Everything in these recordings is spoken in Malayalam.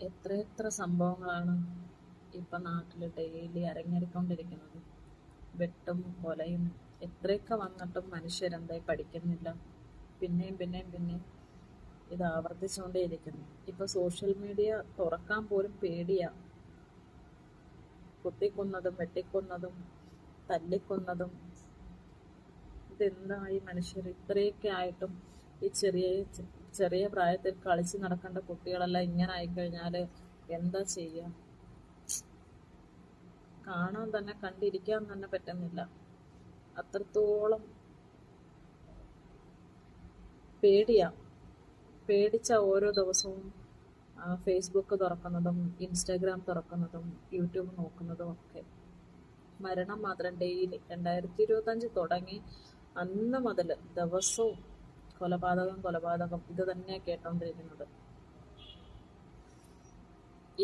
എത്ര എത്ര സംഭവങ്ങളാണ് ഇപ്പൊ നാട്ടിൽ ഡെയിലി അരങ്ങേറിക്കൊണ്ടിരിക്കുന്നത്? വെട്ടും കൊലയും എത്രയൊക്കെ വന്നിട്ടും മനുഷ്യരെന്തായി പഠിക്കുന്നില്ല. പിന്നെയും പിന്നെയും പിന്നെയും ഇത് ആവർത്തിച്ചുകൊണ്ടേയിരിക്കുന്നു ഇപ്പൊ സോഷ്യൽ മീഡിയ തുറക്കാൻ പോലും പേടിയാ. കുത്തിക്കുന്നതും വെട്ടിക്കുന്നതും തല്ലിക്കുന്നതും. ഇതെന്തായി മനുഷ്യർ ഇത്രയൊക്കെ ആയിട്ടും ഈ ചെറിയ ചെറിയ പ്രായത്തിൽ കളിച്ച് നടക്കേണ്ട കുട്ടികളെല്ലാം ഇങ്ങനെ ആയിക്കഴിഞ്ഞാൽ എന്താ ചെയ്യാ? കാണാൻ തന്നെ കണ്ടിരിക്കാൻ തന്നെ പറ്റുന്നില്ല. അത്രത്തോളം പേടിയാ. പേടിച്ച ഓരോ ദിവസവും ഫേസ്ബുക്ക് തുറക്കുന്നതും ഇൻസ്റ്റാഗ്രാം തുറക്കുന്നതും യൂട്യൂബ് നോക്കുന്നതും ഒക്കെ. മരണം മാത്രം ഡെയിലി രണ്ടായിരത്തി ഇരുപത്തഞ്ച് തുടങ്ങി അന്ന് മുതൽ ദിവസവും കൊലപാതകം കൊലപാതകം ഇത് തന്നെ കേട്ടോണ്ടിരിക്കുന്നത്.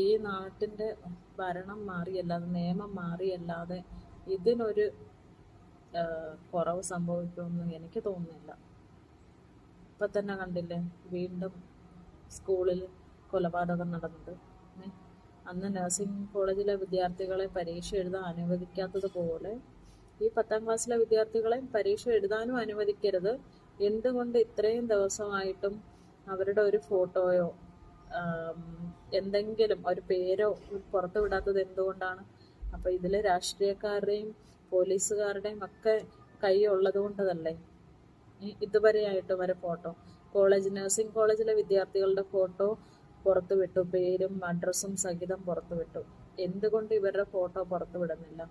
ഈ നാട്ടിന്റെ ഭരണം മാറിയല്ലാതെ നിയമം മാറിയല്ലാതെ ഇതിനൊരു കുറവ് സംഭവിക്കുമെന്ന് എനിക്ക് തോന്നുന്നില്ല. ഇപ്പൊ തന്നെ കണ്ടില്ലേ വീണ്ടും സ്കൂളിൽ കൊലപാതകം നടന്നത്. അന്ന് നഴ്സിംഗ് കോളേജിലെ വിദ്യാർത്ഥികളെ പരീക്ഷ എഴുതാൻ അനുവദിക്കാത്തത് പോലെ ഈ പത്താം ക്ലാസ്സിലെ വിദ്യാർത്ഥികളെ പരീക്ഷ എഴുതാനും അനുവദിക്കരുത്. എന്തുകൊണ്ട് ഇത്രയും ദിവസമായിട്ടും അവരുടെ ഒരു ഫോട്ടോയോ എന്തെങ്കിലും ഒരു പേരോ പുറത്തു വിടാത്തത് എന്തുകൊണ്ടാണ്? അപ്പൊ ഇതിൽ രാഷ്ട്രീയക്കാരുടെയും പോലീസുകാരുടെയും ഒക്കെ കൈ ഉള്ളത് കൊണ്ടതല്ലേ? ഇതുവരെയായിട്ടും വരെ ഫോട്ടോ. കോളേജ് നഴ്സിംഗ് കോളേജിലെ വിദ്യാർത്ഥികളുടെ ഫോട്ടോ പുറത്തു വിട്ടു. പേരും അഡ്രസ്സും സഹിതം പുറത്തു വിട്ടു. എന്തുകൊണ്ട് ഇവരുടെ ഫോട്ടോ പുറത്തു വിടുന്നില്ല?